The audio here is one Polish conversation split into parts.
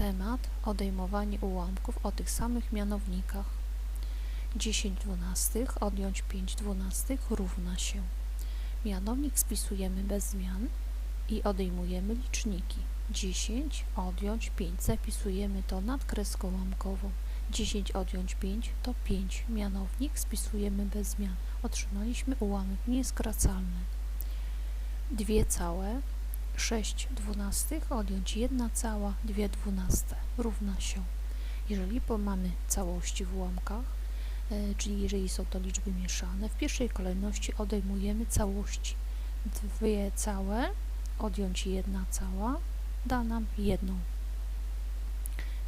temat odejmowanie ułamków o tych samych mianownikach. 10 dwunastych odjąć 5 dwunastych równa się. Mianownik spisujemy bez zmian i odejmujemy liczniki. 10 odjąć 5 zapisujemy to nad kreską łamkową. 10 odjąć 5 to 5. Mianownik spisujemy bez zmian. Otrzymaliśmy ułamek nieskracalny. 2 całe 6 dwunastych odjąć 1 cała 2 dwunaste równa się. Jeżeli mamy całości w ułamkach, e, czyli jeżeli są to liczby mieszane, w pierwszej kolejności odejmujemy całości. 2 całe odjąć 1 cała da nam jedną.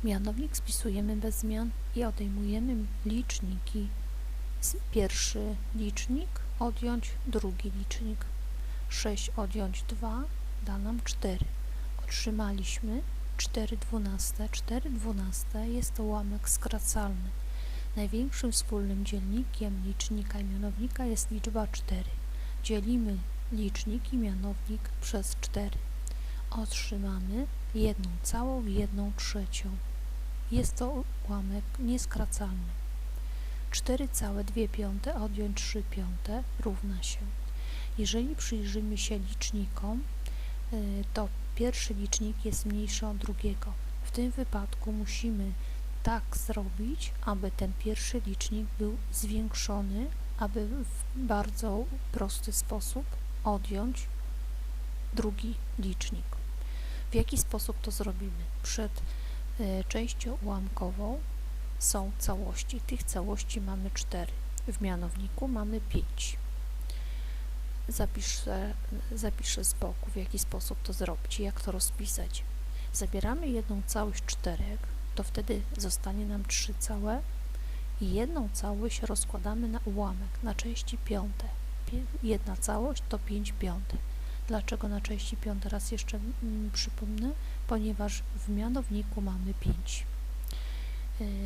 Mianownik spisujemy bez zmian i odejmujemy liczniki. Pierwszy licznik odjąć drugi licznik. 6 odjąć 2 da nam 4. Otrzymaliśmy 4 dwunaste. 4 dwunaste jest to ułamek skracalny. Największym wspólnym dzielnikiem licznika i mianownika jest liczba 4. Dzielimy licznik i mianownik przez 4. Otrzymamy jedną całą jedną trzecią. Jest to ułamek nieskracalny. 4 całe 2 piąte odjąć 3 piąte równa się. Jeżeli przyjrzymy się licznikom, to pierwszy licznik jest mniejszy od drugiego. W tym wypadku musimy tak zrobić, aby ten pierwszy licznik był zwiększony, aby w bardzo prosty sposób odjąć drugi licznik. W jaki sposób to zrobimy? Przed y, częścią ułamkową są całości. Tych całości mamy 4. W mianowniku mamy 5 zapiszę, zapiszę z boku, w jaki sposób to zrobić i jak to rozpisać. Zabieramy jedną całość czterech, to wtedy zostanie nam trzy całe i jedną całość rozkładamy na ułamek, na części piąte. Jedna całość to pięć piątych. Dlaczego na części piąte? Raz jeszcze mm, przypomnę, ponieważ w mianowniku mamy 5.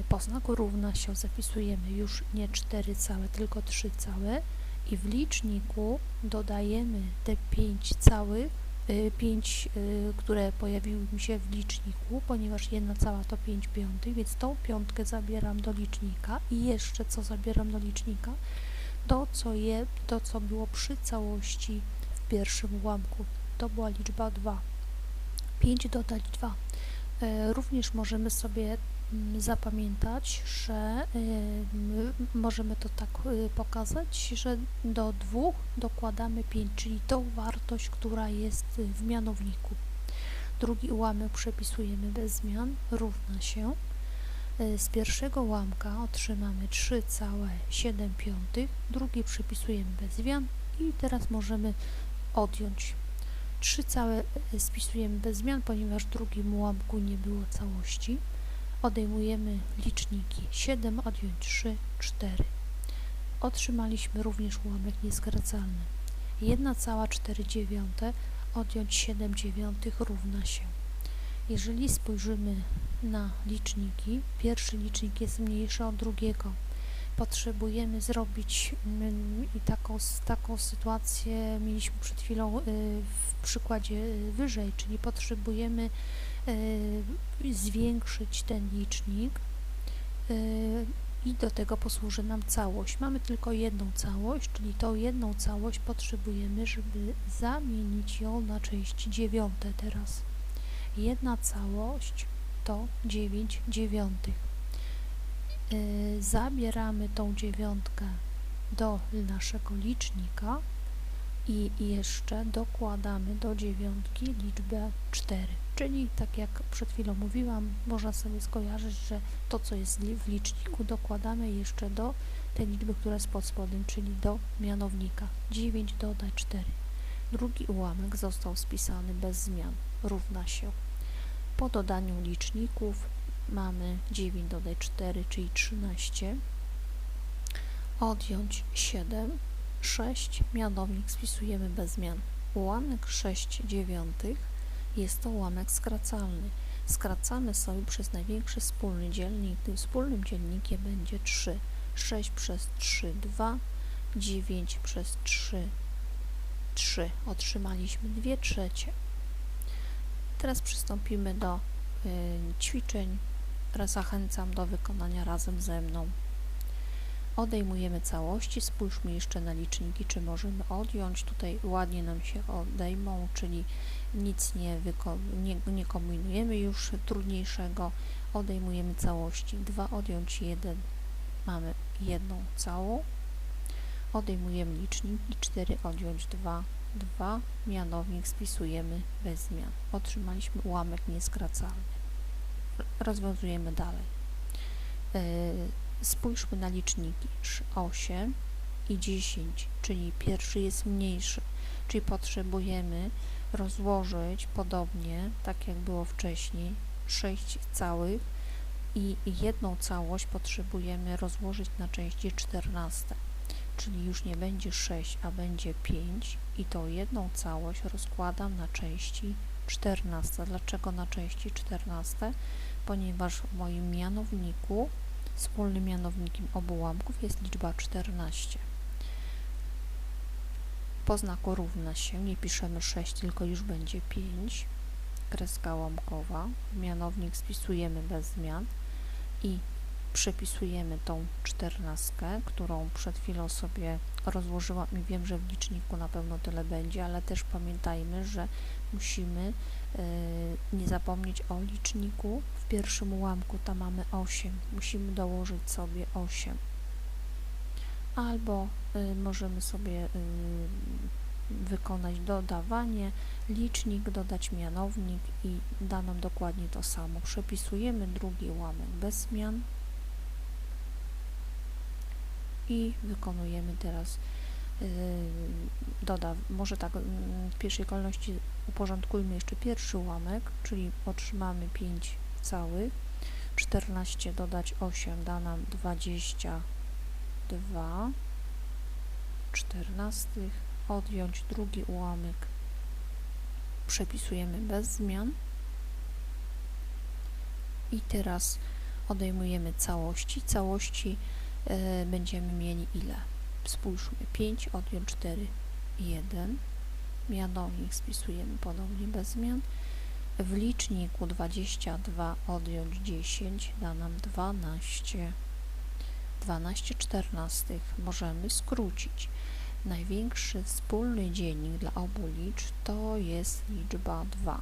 Po znaku równa się zapisujemy już nie 4 całe, tylko 3 całe i w liczniku dodajemy te 5 całych, 5, które pojawiły mi się w liczniku, ponieważ jedna cała to 5 piątych, więc tą piątkę zabieram do licznika i jeszcze co zabieram do licznika? To, co, je, to, co było przy całości w pierwszym ułamku, to była liczba 2. 5 dodać 2. E, Również możemy sobie zapamiętać, że y, możemy to tak y, pokazać, że do 2 dokładamy 5, czyli tą wartość, która jest y, w mianowniku. Drugi ułamek przepisujemy bez zmian, równa się. Z pierwszego ułamka otrzymamy 3,7 piątych, drugi przepisujemy bez zmian i teraz możemy odjąć 3 całe spisujemy bez zmian, ponieważ w drugim ułamku nie było całości. Odejmujemy liczniki 7 odjąć 3, 4. Otrzymaliśmy również ułamek nieskracalny. 1 cała 4 dziewiąte odjąć 7 dziewiątych równa się. Jeżeli spojrzymy na liczniki, pierwszy licznik jest mniejszy od drugiego. Potrzebujemy zrobić mm, i taką, taką sytuację mieliśmy przed chwilą y, w przykładzie y, wyżej, czyli potrzebujemy zwiększyć ten licznik y, i do tego posłuży nam całość. Mamy tylko jedną całość, czyli tą jedną całość potrzebujemy, żeby zamienić ją na części dziewiąte teraz. Jedna całość to 9 dziewiątych. Y, Zabieramy tą dziewiątkę do naszego licznika i jeszcze dokładamy do dziewiątki liczbę 4. Czyli tak jak przed chwilą mówiłam, można sobie skojarzyć, że to co jest w liczniku dokładamy jeszcze do tej liczby, która jest pod spodem, czyli do mianownika. 9 dodać 4. Drugi ułamek został spisany bez zmian. Równa się. Po dodaniu liczników mamy 9 dodać 4, czyli 13. Odjąć 7, 6, mianownik spisujemy bez zmian. Ułamek 6 dziewiątych jest to ułamek skracalny. Skracamy sobie przez największy wspólny dzielnik. Tym wspólnym dzielnikiem będzie 3. 6 przez 3, 2. 9 przez 3, 3. Otrzymaliśmy 2 trzecie. Teraz przystąpimy do y, ćwiczeń zachęcam do wykonania razem ze mną. Odejmujemy całości, spójrzmy jeszcze na liczniki, czy możemy odjąć. Tutaj ładnie nam się odejmą, czyli nic nie, nie, nie kombinujemy już trudniejszego. Odejmujemy całości. 2 odjąć 1, mamy jedną całą. Odejmujemy liczniki, 4 odjąć 2, 2. Mianownik spisujemy bez zmian. Otrzymaliśmy ułamek nieskracalny. Rozwiązujemy dalej. Yy, Spójrzmy na liczniki 8 i 10, czyli pierwszy jest mniejszy, czyli potrzebujemy rozłożyć podobnie, tak jak było wcześniej, 6 całych i jedną całość potrzebujemy rozłożyć na części 14, czyli już nie będzie 6, a będzie 5 i tą jedną całość rozkładam na części 14. Dlaczego na części 14? Ponieważ w moim mianowniku Wspólnym mianownikiem obu ułamków jest liczba 14. Po znaku równa się nie piszemy 6, tylko już będzie 5. Kreska ułamkowa. Mianownik spisujemy bez zmian i przepisujemy tą czternastkę, którą przed chwilą sobie rozłożyłam i wiem, że w liczniku na pewno tyle będzie, ale też pamiętajmy, że musimy nie zapomnieć o liczniku. W pierwszym ułamku tam mamy 8, musimy dołożyć sobie 8. Albo y, możemy sobie y, wykonać dodawanie, licznik, dodać mianownik i da nam dokładnie to samo. Przepisujemy drugi ułamek bez zmian i wykonujemy teraz doda, może tak w pierwszej kolejności uporządkujmy jeszcze pierwszy ułamek, czyli otrzymamy 5 całych, 14 dodać 8 da nam 22 czternastych, odjąć drugi ułamek, przepisujemy bez zmian. I teraz odejmujemy całości, całości y, będziemy mieli ile? Spójrzmy, 5 odjąć 4, 1. Mianownik spisujemy podobnie bez zmian. W liczniku 22 odjąć 10 da nam 12. 12 czternastych możemy skrócić. Największy wspólny dziennik dla obu liczb to jest liczba 2.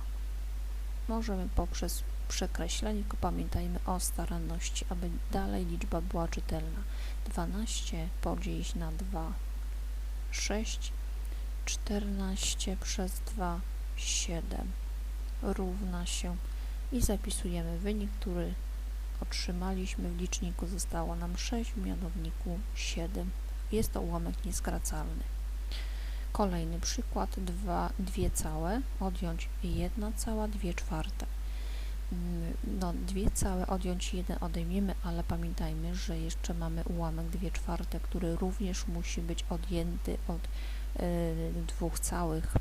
Możemy poprzez przekreślenie, tylko pamiętajmy o staranności, aby dalej liczba była czytelna. 12 podzielić na 2, 6, 14 przez 2, 7 równa się i zapisujemy wynik, który otrzymaliśmy w liczniku zostało nam 6, w mianowniku 7. Jest to ułamek nieskracalny. Kolejny przykład, 2, 2 całe, odjąć 1 cała, 2 czwarte. Mm, no, dwie całe odjąć jeden odejmiemy, ale pamiętajmy, że jeszcze mamy ułamek dwie czwarte, który również musi być odjęty od y, dwóch całych, y,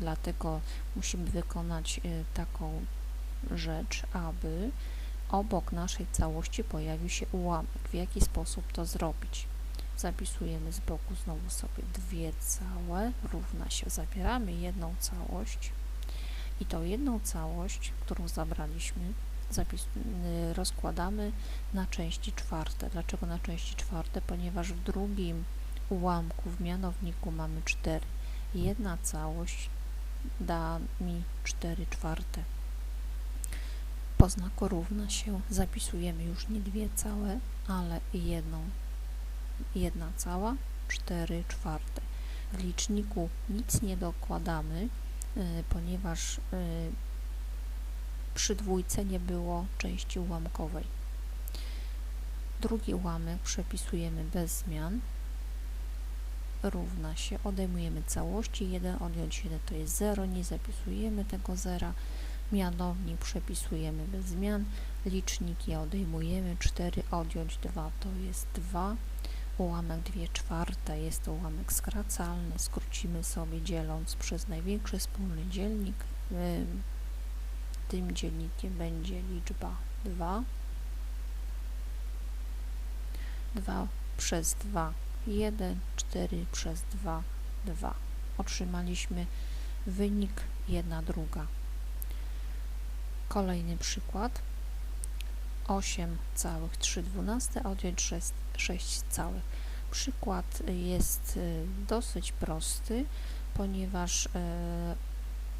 dlatego musimy wykonać y, taką rzecz, aby obok naszej całości pojawił się ułamek. W jaki sposób to zrobić? Zapisujemy z boku znowu sobie dwie całe, równa się, zabieramy jedną całość, i tą jedną całość, którą zabraliśmy, zapis, y, rozkładamy na części czwarte. Dlaczego na części czwarte? Ponieważ w drugim ułamku w mianowniku mamy 4. Jedna całość da mi 4 czwarte. Po znaku równa się zapisujemy już nie dwie całe, ale jedną. Jedna cała, 4 czwarte. W liczniku nic nie dokładamy, ponieważ y, przy dwójce nie było części ułamkowej. Drugi ułamek przepisujemy bez zmian. Równa się, odejmujemy całości, 1 odjąć 1 to jest 0, nie zapisujemy tego zera. Mianownik przepisujemy bez zmian, liczniki odejmujemy, 4 odjąć 2 to jest 2, ułamek 2 czwarte. Jest to ułamek skracalny, skrócimy sobie dzieląc przez największy wspólny dzielnik, tym dzielnikiem będzie liczba 2, 2 przez 2, 1, 4 przez 2, 2. Otrzymaliśmy wynik. 1 druga. Kolejny przykład. 8,3 odjąć 6, 6 całych. Przykład jest y, dosyć prosty, ponieważ y,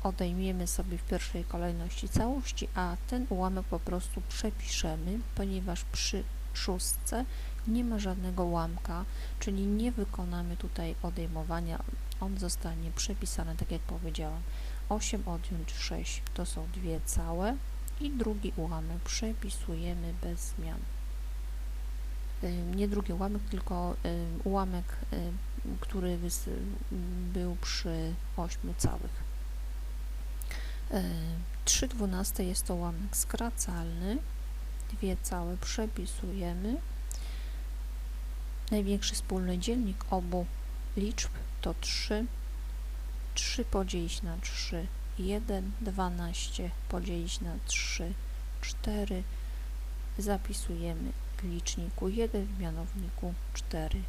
odejmiemy sobie w pierwszej kolejności całości, a ten ułamek po prostu przepiszemy, ponieważ przy szóstce nie ma żadnego ułamka, czyli nie wykonamy tutaj odejmowania, on zostanie przepisany tak jak powiedziałam. 8 odjąć 6 to są dwie całe i drugi ułamek przepisujemy bez zmian. Y, Nie drugi ułamek, tylko y, ułamek, y, który był przy 8 całych. 3 dwunaste jest to ułamek skracalny, dwie całe przepisujemy. Największy wspólny dzielnik obu liczb to 3. 3 podzielić na 3, 1, 12 podzielić na 3, 4. Zapisujemy liczniku 1, w mianowniku 4.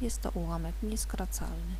Jest to ułamek nieskracalny.